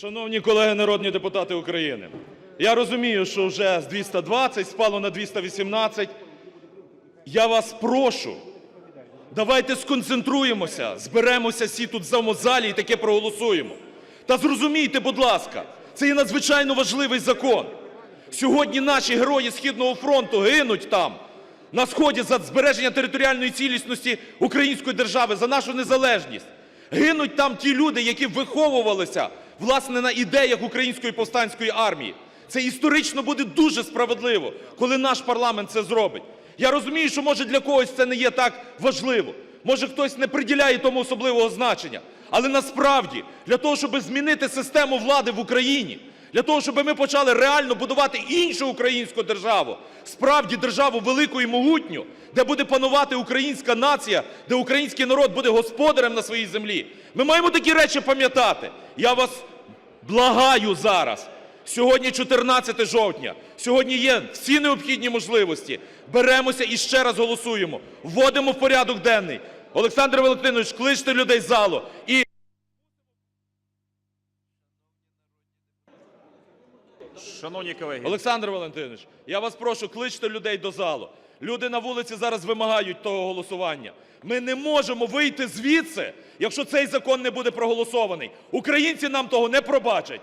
Шановні колеги народні депутати України, я розумію, що вже з 220 спало на 218. Я вас прошу, давайте сконцентруємося, зберемося всі тут в цьому залі і таке проголосуємо. Та зрозумійте, будь ласка, це є надзвичайно важливий закон. Сьогодні наші герої Східного фронту гинуть там, на сході за збереження територіальної цілісності української держави, за нашу незалежність. Гинуть там ті люди, які виховувалися власне на ідеях української повстанської армії. Це історично буде дуже справедливо, коли наш парламент це зробить. Я розумію, що може для когось це не є так важливо. Може хтось не приділяє тому особливого значення. Але насправді для того, щоб змінити систему влади в Україні, для того, щоб ми почали реально будувати іншу українську державу, справді державу велику і могутню, де буде панувати українська нація, де український народ буде господарем на своїй землі. Ми маємо такі речі пам'ятати. Я вас благаю зараз. Сьогодні 14 жовтня. Сьогодні є всі необхідні можливості. Беремося і ще раз голосуємо. Вводимо в порядок денний. Олександр Валентинович, кличте людей з залу. І Шановні колеги, Олександр Валентинович, я вас прошу, кличте людей до залу. Люди на вулиці зараз вимагають того голосування. Ми не можемо вийти звідси, якщо цей закон не буде проголосований. Українці нам того не пробачать.